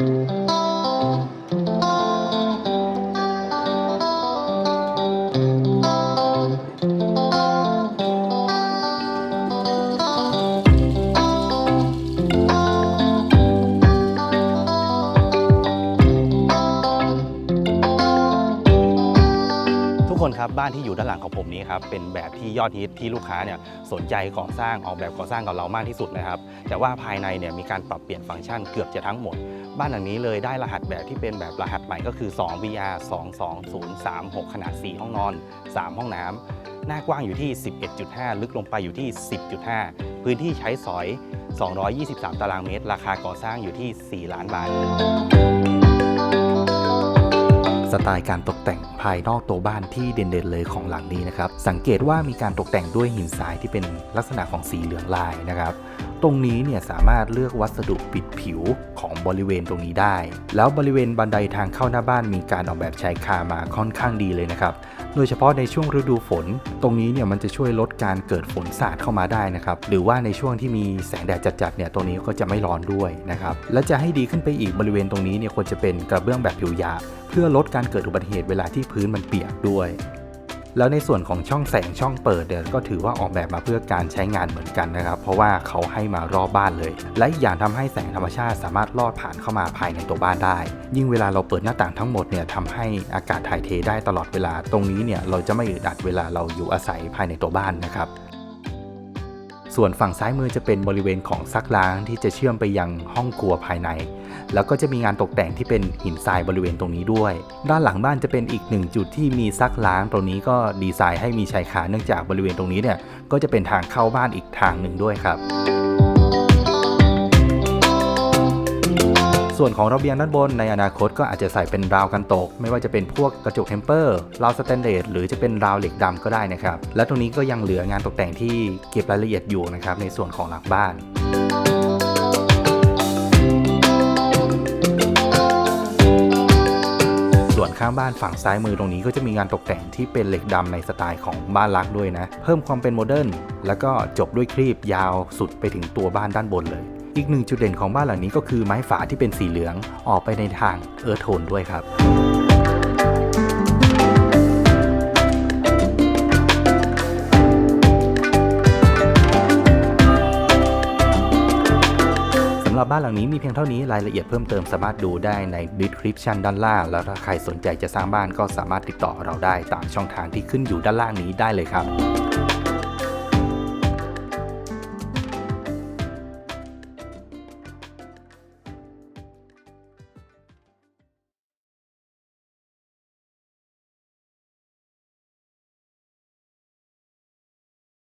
ทุก คนครับบ้านที่อยู่ด้านหลังของผมนี้ครับเป็นแบบที่ยอดฮิตที่ลูกค้าเนี่ยสนใจก่อสร้างออกแบบก่อสร้างกับเรามากที่สุดนะครับ แต่ว่าภายในเนี่ยมีการปรับเปลี่ยนฟังก์ชันเกือบจะทั้งหมด บ้านหลังนี้เลยได้รหัสแบบที่เป็นแบบรหัสใหม่ก็คือ 2 VR 22036 ขนาด 4 ห้องนอน 3 ห้องน้ำหน้ากว้างอยู่ที่ 11.5 ลึกลงไปอยู่ที่ 10.5 พื้นที่ใช้สอย 223 ตารางเมตร ราคาก่อสร้างอยู่ที่ 4 ล้านบาท ไตล์การตกแต่งภายนอกตัวบ้านที่เด่นๆเลยของหลังนี้นะครับ สังเกตว่ามีการตกแต่งด้วยหินทรายที่เป็นลักษณะของสีเหลืองลายนะครับ ตรงนี้เนี่ยสามารถเลือกวัสดุปิดผิว บริเวณตรงนี้ได้ แล้วบริเวณบันไดทางเข้าหน้าบ้านมีการออกแบบชายคามาค่อนข้างดีเลยนะครับ โดยเฉพาะในช่วงฤดูฝน ตรงนี้เนี่ยมันจะช่วยลดการเกิดฝนสาดเข้ามาได้นะครับ หรือว่าในช่วงที่มีแสงแดดจัดๆเนี่ยตรงนี้ก็จะไม่ร้อนด้วยนะครับ และจะให้ดีขึ้นไปอีกบริเวณตรงนี้เนี่ยควรจะเป็นกระเบื้องแบบผิวหยาเพื่อลดการเกิดอุบัติเหตุเวลาที่พื้นมันเปียกด้วย แล้วในส่วนของช่องแสงช่องเปิดเดี๋ยก็ถือว่าออกแบบมาเพื่อการใช้งานเหมือนกันนะครับ เพราะว่าเขาให้มารอบบ้านเลย และอย่างทำให้แสงธรรมชาติสามารถลอดผ่านเข้ามาภายในตัวบ้านได้ ยิ่งเวลาเราเปิดหน้าต่างทั้งหมดเนี่ยทำให้อากาศถ่ายเทได้ตลอดเวลา ตรงนี้เนี่ยเราจะไม่อึดอัดเวลาเราอยู่อาศัยภายในตัวบ้านนะครับ ส่วนฝั่งซ้ายมือจะเป็นบริเวณของซักล้างที่จะเชื่อมไปยังห้องครัวภายใน แล้วก็จะมีงานตกแต่งที่เป็นหินทรายบริเวณตรงนี้ด้วย ด้านหลังบ้านจะเป็นอีกหนึ่งจุดที่มีซักล้างตรงนี้ก็ดีไซน์ให้มีชายคาเนื่องจากบริเวณตรงนี้เนี่ยก็จะเป็นทางเข้าบ้านอีกทางหนึ่งด้วยครับ ส่วนของระเบียงด้านบนในอนาคตก็อาจจะใส่เป็นราวกันตก ไม่ว่าจะเป็นพวกกระจกเทมเปอร์ราวสแตนเลสหรือจะเป็นราวเหล็กดำก็ได้นะครับ และตรงนี้ก็ยังเหลืองานตกแต่งที่เก็บรายละเอียดอยู่นะครับในส่วนของหลังบ้านส่วนข้างบ้านฝั่งซ้ายมือตรงนี้ก็จะมีงานตกแต่งที่เป็นเหล็กดำในสไตล์ของบ้านลักด้วยนะ เพิ่มความเป็นโมเดิร์นแล้วก็จบด้วยครีบยาวสุดไปถึงตัวบ้านด้านบนเลย อีกหนึ่งจุดเด่นของบ้านหลังนี้ก็คือไม้ฝาที่เป็นสีเหลืองออกไปในทางเอิร์ธโทนด้วยครับสำหรับบ้านหลังนี้มีเพียงเท่านี้รายละเอียดเพิ่มเติมสามารถดูได้ใน description ด้านล่าง แล้วถ้าใครสนใจจะสร้างบ้านก็สามารถติดต่อเราได้ตามช่องทางที่ขึ้นอยู่ด้านล่างนี้ได้เลยครับ